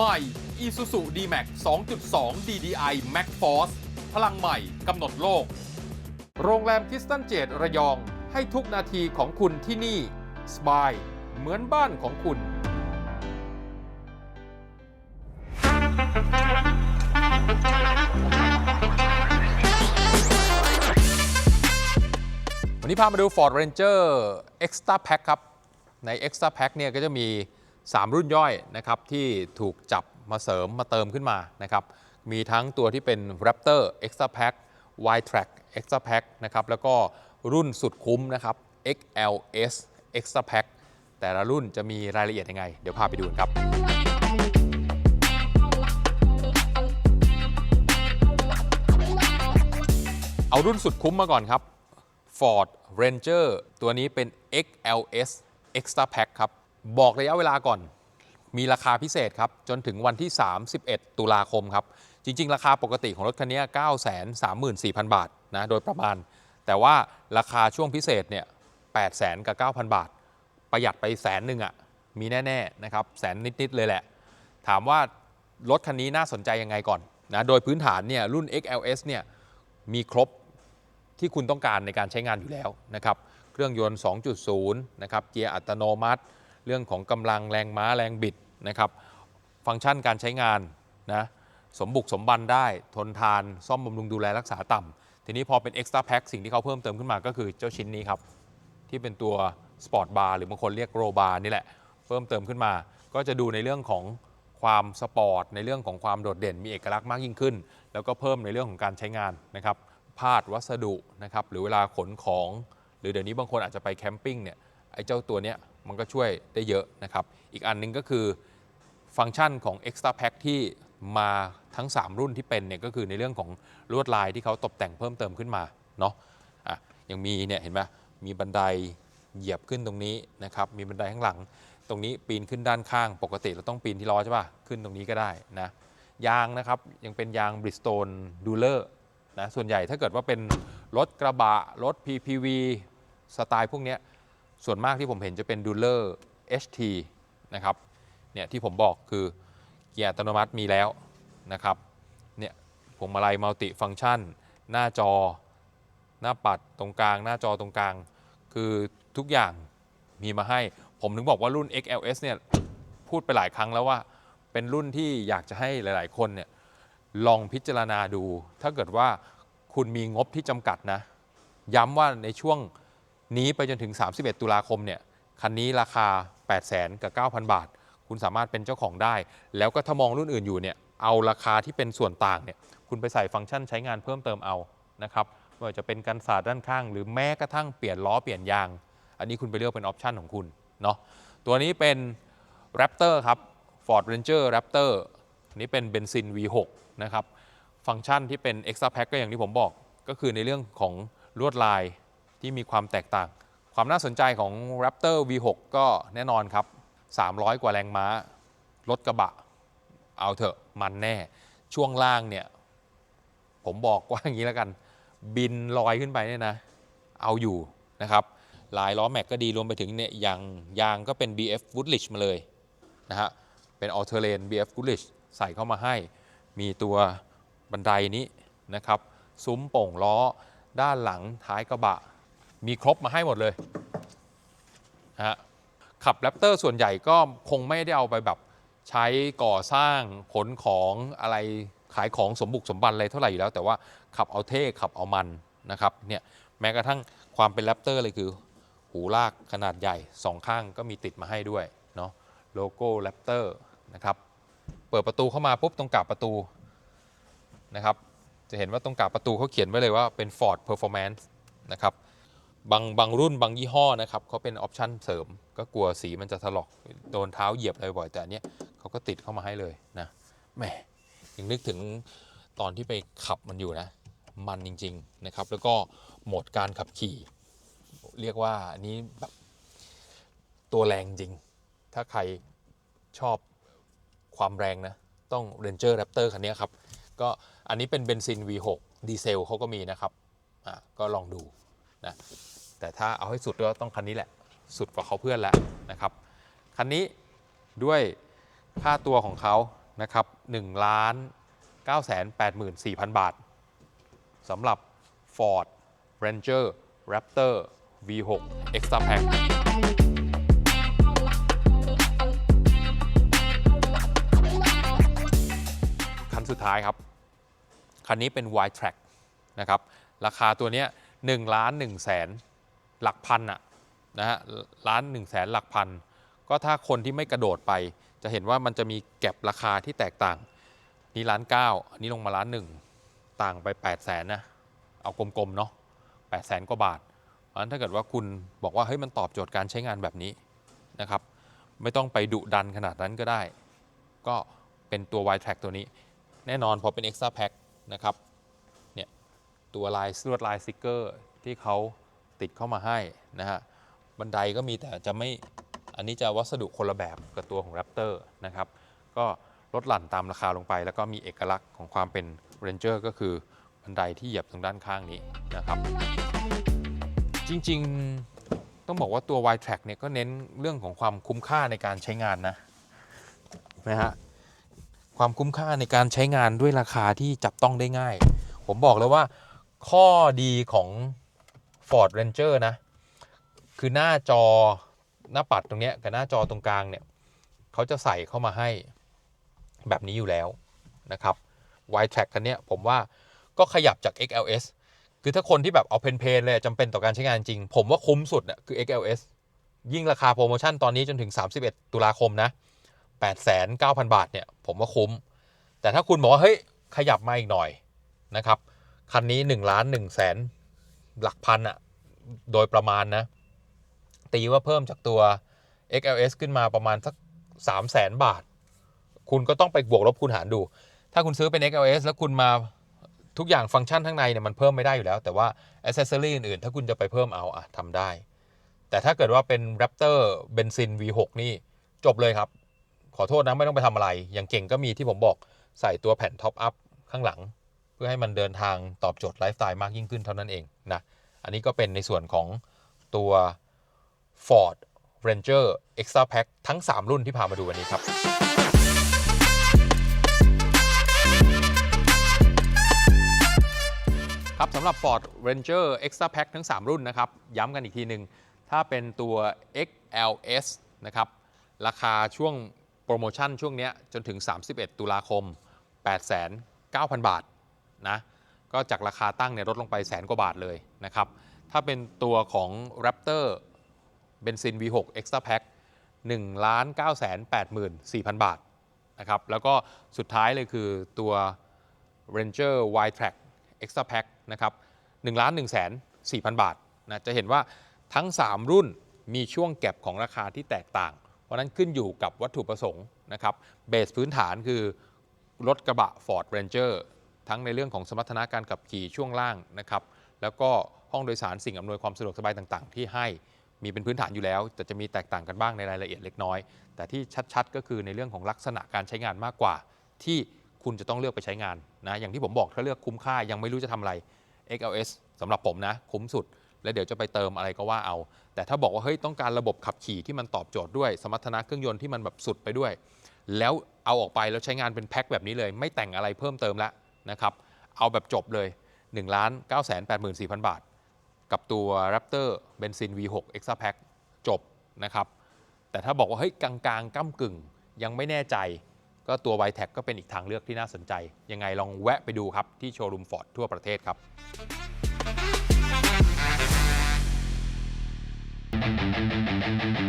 ใหม่ Isuzu D-Max 2.2 DDI Max Force พลังใหม่กำหนดโลก โรงแรมคิสตันเจดระยอง ให้ทุกนาทีของคุณที่นี่สบายเหมือนบ้านของคุณ วันนี้พามาดู Ford Ranger Extra Pack ครับ ใน Extra Pack เนี่ยก็จะมี 3 รุ่นย่อยนะครับที่ถูกจับมาเสริมมาเติมขึ้นมานะครับมีทั้งตัวที่เป็น Raptor Extra Pack Y-Track Extra Pack นะครับแล้วก็รุ่นสุดคุ้มนะครับ XLS Extra Pack แต่ละรุ่นจะมีรายละเอียดยังไง เดี๋ยวพาไปดูกันครับ เอารุ่นสุดคุ้มมาก่อนครับ Ford Ranger ตัวนี้เป็น XLS Extra Pack ครับ บอกระยะเวลาก่อน มีราคาพิเศษครับ จนถึงวันที่ 31 ตุลาคมครับ จริง ๆ ราคาปกติของรถคันนี้ 934,000 บาทนะโดยประมาณ แต่ว่าราคาช่วงพิเศษเนี่ย800,000กับ9,000 บาท ประหยัดไปแสนหนึ่งอะ่ะมีแน่ๆนะครับแสนนิด ๆ เลยแหละ ถามว่ารถคันนี้น่าสนใจยังไงก่อนนะโดยพื้นฐานเนี่ยรุ่น XLS เนี่ยมีครบที่คุณต้องการในการใช้งานอยู่แล้วนะครับ เครื่องยนต์ 2.0 นะครับ เกียร์อัตโนมัติ เรื่องของกำลังแรงม้าแรงบิดนะครับฟังก์ชันการใช้งานนะสมบุกสมบันได้ทนทาน ซ่อมบำรุงดูแลรักษาต่ำทีนี้พอเป็น Extra Pack สิ่งที่เขาเพิ่มเติมขึ้นมาก็คือเจ้าชิ้นนี้ครับ ที่เป็นตัวสปอร์ตบาร์หรือบางคนเรียกโรบาร์นี่แหละ เพิ่มเติมขึ้นมา ก็จะดูในเรื่องของความสปอร์ตในเรื่องของความโดดเด่นมีเอกลักษณ์มากยิ่งขึ้น แล้วก็เพิ่มในเรื่องของการใช้งานนะครับพาดวัสดุนะครับหรือเวลาขนของ หรือเดี๋ยวนี้บางคนอาจจะไปแคมปิ้งเนี่ยไอ้เจ้าตัวเนี้ย มันก็ช่วยได้เยอะนะครับ อีกอันหนึงก็คือฟังก์ชันของ Extra Pack ที่มาทั้ง 3 รุ่นที่เป็นเนี่ยก็คือในเรื่องของลวดลายที่เขาตกแต่งเพิ่มเติมขึ้นมาเนาะอะยังมีเนี่ยเห็นไหมมีบันไดเหยียบขึ้นตรงนี้นะครับมีบันไดข้างหลัง ตรงนี้ปีนขึ้นด้านข้าง ปกติเราต้องปีนที่ล้อใช่ป่ะขึ้นตรงนี้ก็ได้นะยางนะครับยังเป็นยาง Bridgestone Dueler นะส่วนใหญ่ถ้าเกิดว่าเป็นรถกระบะรถ PPV สไตล์พวกนี้ ส่วนมากที่ผมเห็นจะเป็น Dueler HT นะครับเนี่ยที่ผมบอกคือเกียร์อัตโนมัติมีแล้วนะครับเนี่ยพวงมาลัยมัลติฟัง c t ชัน หน้าจอ หน้าปัดตรงกลาง หน้าจอตรงกลาง คือทุกอย่างมีมาให้ ผมถึงบอกว่ารุ่น XLS เนี่ยพูดไปหลายครั้งแล้วว่าเป็นรุ่นที่อยากจะให้หลาย ๆ คนเนี่ยลองพิจารณาดู ถ้าเกิดว่าคุณมีงบที่จำกัดนะ ย้ำว่าในช่วง นี้ไปจนถึง 31 ตุลาคมเนี่ยคันนี้ราคา 8 0 0 0 0กับ 9,000 บาท คุณสามารถเป็นเจ้าของได้ แล้วก็ถ้ามองรุ่นอื่นอยู่เนี่ยเอาราคาที่เป็นส่วนต่างเนี่ยคุณไปใส่ฟังก์ชันใช้งานเพิ่มเติมเอานะครับไม่ว่าจะเป็นกันสาดด้านข้าง หรือแม้กระทั่งเปลี่ยนล้อเปลี่ยนยาง อันนี้คุณไปเลือกเป็นออปชันของคุณเนาะตัวนี้เป็น Raptor ครับ Ford Ranger Raptor อันนี้เป็นเบนซิน V6 นะครับ ฟังก์ชันที่เป็น Extra Pack ก็อย่างที่ผมบอก ก็คือในเรื่องของลวดลาย ที่มีความแตกต่าง ความน่าสนใจของ Raptor V6 ก็แน่นอนครับ 300 กว่าแรงม้า รถกระบะ เอาเถอะมันแน่ ช่วงล่างเนี่ย ผมบอกว่าอย่างนี้แล้วกัน บินลอยขึ้นไปเนี่ยนะ เอาอยู่นะครับ ลายล้อแม็กก็ดีรวมไปถึงเนี่ยยางยางก็เป็น BF Woodridge มาเลยนะฮะ เป็น All Terrain BF Woodridge ใส่เข้ามาให้ มีตัวบันไดนี้นะครับ ซุ้มโป่งล้อด้านหลังท้ายกระบะ มีครบมาให้หมดเลยฮะขับแรปเตอร์ส่วนใหญ่ก็คงไม่ได้เอาไปแบบใช้ก่อสร้างขนของอะไรขายของสมบุกสมบันอะไรเท่าไหร่อยู่แล้ว แต่ว่าขับเอาเท่ขับเอามันนะครับเนี่ยแม้กระทั่งความเป็นแรปเตอร์เลยคือ หูลากขนาดใหญ่สองข้างก็มีติดมาให้ด้วยเนาะโลโก้แรปเตอร์นะครับเปิดประตูเข้ามาปุ๊บตรงกาบประตูนะครับจะเห็นว่าตรงกาบประตูเขาเขียนไว้เลยว่าเป็น Ford Performance นะครับ บางบางรุ่นบางยี่ห้อนะครับเขาเป็นออปชันเสริม ก็กลัวสีมันจะถลอกโดนเท้าเหยียบอะไรบ่อยแต่อันเนี้ยเขาก็ติดเข้ามาให้เลยนะแหมยังนึกถึงตอนที่ไปขับมันอยู่นะ มันจริง ๆนะครับ แล้วก็โหมดการขับขี่ เรียกว่าอันนี้แบบตัวแรงจริง ถ้าใครชอบความแรงนะ ต้อง Ranger Raptor คันนี้ครับ ก็อันนี้เป็นเบนซิน V6 ดีเซลเขาก็มีนะครับ อะก็ลองดู นะแต่ถ้าเอาให้สุดก็ต้องคันนี้แหละ สุดกว่าเขาเพื่อนแล้วนะครับ คันนี้ด้วยค่าตัวของเขานะครับ1ล้าน984,000 บาทสำหรับ Ford Ranger Raptor V6 Extra Pack คันสุดท้ายครับ คันนี้เป็น Y Track นะครับ ราคาตัวเนี้ย 1ล้าน1แสนหลักพันอะนะฮะล้าน1แสนหลักพัน ก็ถ้าคนที่ไม่กระโดดไป จะเห็นว่ามันจะมีแก็บราคาที่แตกต่าง นี่ล้านเก้าอันนี้ลงมาล้านหนึ่งต่างไป8ปดแสนนะเอากลมๆเนาะแปดแสนกว่าบาทเพราะฉะนั้นถ้าเกิดว่าคุณบอกว่าเฮ้ยมันตอบโจทย์การใช้งานแบบนี้นะครับ ไม่ต้องไปดุดันขนาดนั้นก็ได้ ก็เป็นตัว Y Track ตัวนี้ แน่นอนพอเป็น Extra Pack นะครับ ตัวลายลวดลายสติกเกอร์ที่เขาติดเข้ามาให้นะฮะบันไดก็มีแต่จะไม่อันนี้จะวัสดุคนละแบบกับตัวของ Raptor นะครับ ก็ลดหลั่นตามราคาลงไป แล้วก็มีเอกลักษณ์ของความเป็น Ranger ก็คือบันไดที่เหยียบตรงด้านข้างนี้นะครับ จริงๆต้องบอกว่าตัว Y Track เนี่ยก็เน้นเรื่องของความคุ้มค่าในการใช้งานนะนะฮะความคุ้มค่าในการใช้งานด้วยราคาที่จับต้องได้ง่าย ผมบอกเลยว่า ข้อดีของ Ford Ranger นะ คือหน้าจอหน้าปัดตรงเนี้ยกับหน้าจอตรงกลางเนี่ยเขาจะใส่เข้ามาให้แบบนี้อยู่แล้วนะครับ Y Track คันเนี้ยผมว่าก็ขยับจาก XLS คือถ้าคนที่แบบเอาเพนๆเลยจำเป็นต่อการใช้งานจริง ผมว่าคุ้มสุดน่ะคือ XLS ยิ่งราคาโปรโมชั่นตอนนี้จนถึง 31 ตุลาคมนะ 89,000 บาทเนี่ย ผมว่าคุ้ม แต่ถ้าคุณบอกว่า เฮ้ย ขยับมาอีกหน่อยนะครับ คันนี้1ล้าน1แสนหลักพันอะโดยประมาณนะ ตีว่าเพิ่มจากตัว XLS ขึ้นมาประมาณสัก3 0 0แสนบาท คุณก็ต้องไปบวกลบคูณหารดู ถ้าคุณซื้อเป็น XLS แล้วคุณมาทุกอย่างฟังก์ชันข้างในเนี่ยมันเพิ่มไม่ได้อยู่แล้ว แต่ว่าอ c เซ s ซอรี่อื่นๆ ถ้าคุณจะไปเพิ่มเอาอะทำได้ แต่ถ้าเกิดว่าเป็น Raptor เบนซิน V6 นี่จบเลยครับ ขอโทษนะไม่ต้องไปทำอะไร อย่างเก่งก็มีที่ผมบอกใส่ตัวแผ่นท็อปอัพข้างหลัง พื่อให้มันเดินทางตอบโจทย์ไลฟ์สไตล์มากยิ่งขึ้นเท่านั้นเองนะ อันนี้ก็เป็นในส่วนของตัว Ford Ranger Extra Pack ทั้ง 3 รุ่นที่พามาดูวันนี้ครับ ครับสำหรับ Ford Ranger Extra Pack ทั้ง 3 รุ่นนะครับ ย้ำกันอีกทีหนึ่งถ้าเป็นตัว XLS นะครับ ราคาช่วงโปรโมชั่นช่วงนี้จนถึง 31 ตุลาคม 8,900บาท นะก็จากราคาตั้งเนี่ยลดลงไปแสนกว่าบาทเลยนะครับ ถ้าเป็นตัวของ Raptor เบนซิน V6 Extra Pack 1 9 8 4 0 0 0 บาทนะครับแล้วก็สุดท้ายเลยคือตัว Ranger Y Track Extra Pack นะครับ1ล้าน1แสน4,000 บาทนะจะเห็นว่าทั้ง 3 รุ่นมีช่วงแก็บของราคาที่แตกต่าง เพราะนั้นขึ้นอยู่กับวัตถุประสงค์นะครับเบสพื้นฐานคือรถกระบะ Ford Ranger ทั้งในเรื่องของสมรรถนะการขับขี่ช่วงล่างนะครับแล้วก็ห้องโดยสารสิ่งอำนวยความสะดวกสบายต่างๆ ที่ให้มีเป็นพื้นฐานอยู่แล้ว แต่จะมีแตกต่างกันบ้างในรายละเอียดเล็กน้อย แต่ที่ชัดๆ ก็คือในเรื่องของลักษณะการใช้งานมากกว่า ที่คุณจะต้องเลือกไปใช้งานนะอย่างที่ผมบอกถ้าเลือกคุ้มค่ายังไม่รู้จะทำอะไร XLS สำหรับผมนะ คุ้มสุด แล้วเดี๋ยวจะไปเติมอะไรก็ว่าเอา แต่ถ้าบอกว่าเฮ้ยต้องการระบบขับขี่ที่มันตอบโจทย์ด้วยสมรรถนะเครื่องยนต์ที่มันแบบสุดไปด้วย แล้วเอาออกไปแล้วใช้งานเป็นแพ็คแบบนี้เลย ไม่แต่งอะไรเพิ่มเติมล้ว นะครับ เอาแบบจบเลย1ล้าน9 8 4 0 0 0 บาท กับตัว Raptor เบนซิน V6 Extra Pack จบนะครับ แต่ถ้าบอกว่าเฮ้ยกลางๆก้ากึ่งยังไม่แน่ใจ ก็ตัว y t e c ก็เป็นอีกทางเลือกที่น่าสนใจ ยังไงลองแวะไปดูครับ ที่โชว์รูมฟอร์ดทั่วประเทศครับ Thank